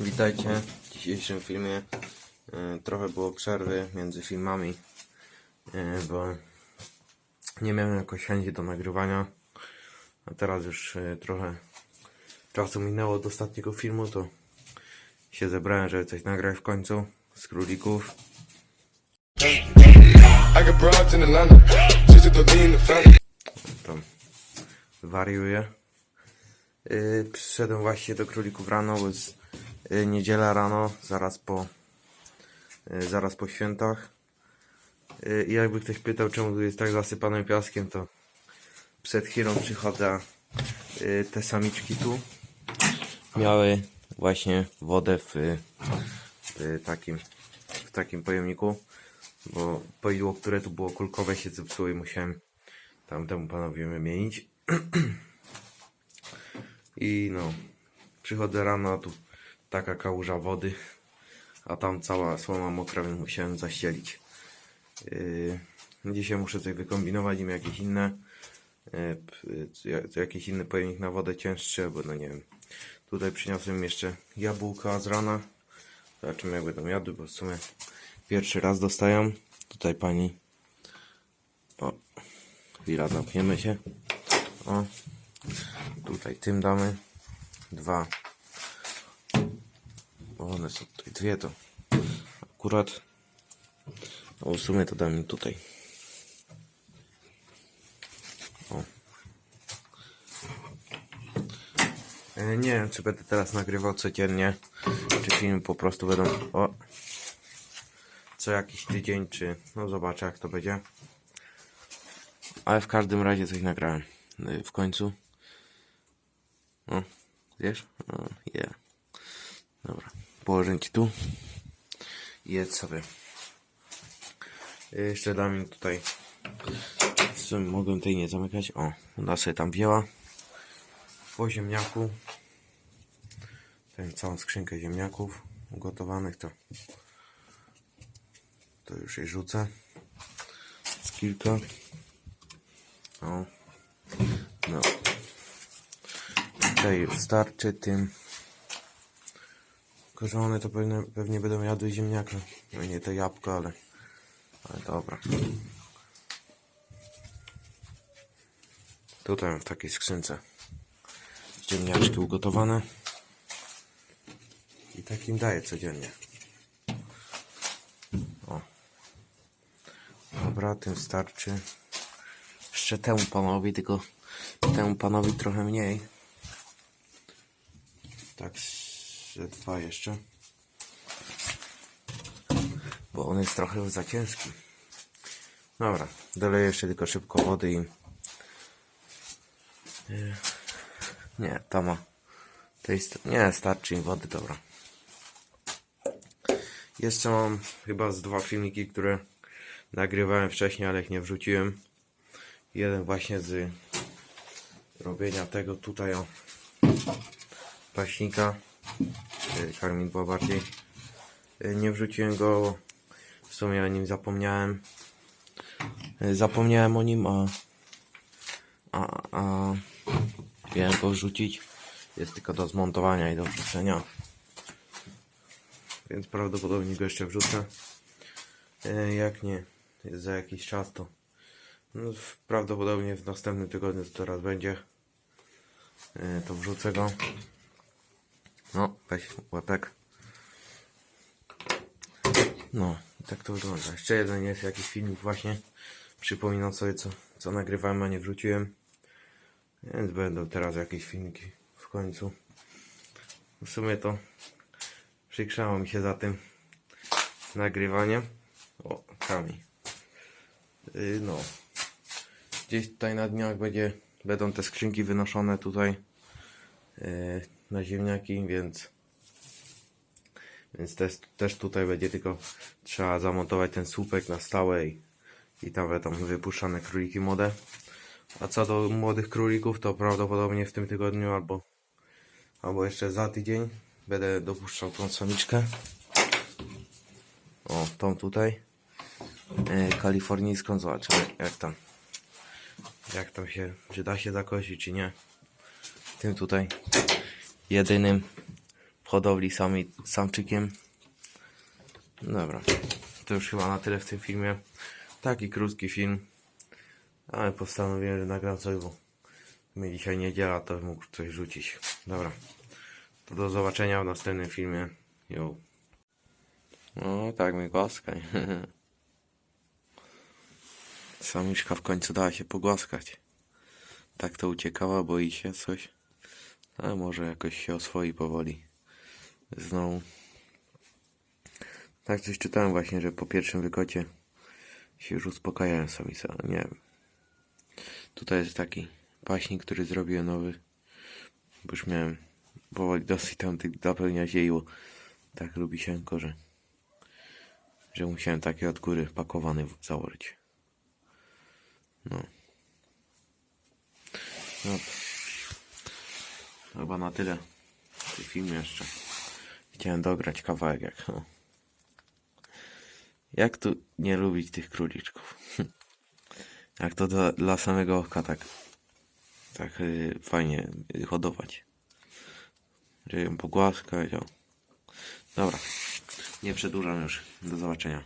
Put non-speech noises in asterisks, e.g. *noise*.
Witajcie w dzisiejszym filmie. E, Trochę było przerwy między filmami, e, bo nie miałem jakoś chęci do nagrywania. A teraz już e, trochę czasu minęło od ostatniego filmu, to się zebrałem, żeby coś nagrać w końcu z królików. Tam wariuję. Yy, przyszedłem właśnie do królików rano, bo jest niedziela rano, zaraz po yy, zaraz po świętach. Yy, I jakby ktoś pytał, czemu tu jest tak zasypane piaskiem, to przed chwilą przychodzę yy, te samiczki tu. Miały właśnie wodę w, w takim w takim pojemniku, bo poidło, które tu było kulkowe się zepsuło i musiałem tamtemu panowi wymienić. *clears throat* I no, przychodzę rano, a tu taka kałuża wody, a tam cała słoma mokra, więc musiałem zaścielić. Yy, dzisiaj muszę coś wykombinować im jakieś inne, yy, jakiś inny pojemnik na wodę cięższy, albo no nie wiem. Tutaj przyniosłem jeszcze jabłka z rana. Zobaczymy jak będą jadły, bo w sumie pierwszy raz dostają. Tutaj pani o, chwila, zamkniemy się. O, tutaj tym damy. Dwa. One są tutaj dwie to. Akurat. O, w sumie to damy tutaj. O. E, Nie wiem, czy będę teraz nagrywał codziennie, czy filmy po prostu będą. O. Co jakiś tydzień, czy. No, zobaczę, jak to będzie. Ale w każdym razie coś nagrałem. y, W końcu. O, wiesz? Położę ci tu. I jedz sobie. Jeszcze dam im tutaj. W sumie mogę tej nie zamykać. O, ona sobie tam wzięła. Po ziemniaku. Tę całą skrzynkę ziemniaków ugotowanych to. To już jej rzucę. Z kilka. O. No. Tutaj już starczy tym. Tylko, że one to pewnie, pewnie będą jadły ziemniaka. No nie te jabłka, ale... Ale dobra. Tutaj w takiej skrzynce ziemniaczki ugotowane. I takim daję codziennie. O. Dobra, tym starczy. Jeszcze temu panowi, tylko temu panowi trochę mniej. Tak, że dwa jeszcze. Bo on jest trochę za ciężki. Dobra, doleję jeszcze tylko szybko wody i... Nie, ta ma... Jest... Nie, starczy im wody, dobra. Jeszcze mam chyba z dwa filmiki, które nagrywałem wcześniej, ale ich nie wrzuciłem. Jeden właśnie z robienia tego tutaj o paśnika. Y, Karmin była bardziej. Y, Nie wrzuciłem go. W sumie o nim zapomniałem. Y, Zapomniałem o nim, a a, a miałem go wrzucić. Jest tylko do zmontowania i do wrzucenia. Więc prawdopodobnie go jeszcze wrzucę. Jak nie, za jakiś czas to no, prawdopodobnie w następnym tygodniu to teraz będzie. To wrzucę go. No, weź łapek. No, tak to wygląda. Jeszcze jeden jest jakiś filmik właśnie. Przypominam sobie co, co nagrywałem, a nie wrzuciłem. Więc będą teraz jakieś filmiki w końcu. W sumie to przykrzało mi się za tym nagrywaniem. O, kamień. Yy, no. Gdzieś tutaj na dniach będzie, będą te skrzynki wynoszone tutaj yy, na ziemniaki, więc więc też, też tutaj będzie tylko trzeba zamontować ten słupek na stałe i, i tam będą wypuszczane króliki młode. A co do młodych królików, to prawdopodobnie w tym tygodniu albo, albo jeszcze za tydzień będę dopuszczał tą samiczkę. O, tą tutaj. Yy, kalifornijską, zobaczymy jak tam jak tam się, czy da się zakosić, czy nie. Tym tutaj jedynym hodowli sami, samczykiem. Dobra, to już chyba na tyle w tym filmie. Taki krótki film, ale postanowiłem, że nagram coś, bo mnie dzisiaj niedziela, to mógł coś rzucić. Dobra, to do zobaczenia w następnym filmie. Jo. No, tak mnie głaskaj. *laughs* Samiczka w końcu dała się pogłaskać. Tak to uciekała, boi się coś. Ale może jakoś się oswoi powoli. Znowu. Tak coś czytałem właśnie, że po pierwszym wykocie się już uspokajają samice, ale nie wiem. Tutaj jest taki paśnik, który zrobiłem nowy. Bo już miałem powoli dosyć tam tych zapełniać jejło. Tak lubi się, że że musiałem takie od góry pakowany założyć. No. No. Chyba na tyle w tym filmie jeszcze. Chciałem dograć kawałek jak no. Jak tu nie lubić tych króliczków? *laughs* Jak to dla, dla samego oka tak tak y, fajnie y, hodować. Że ją pogłaskać, o. Dobra. Nie przedłużam już. Do zobaczenia.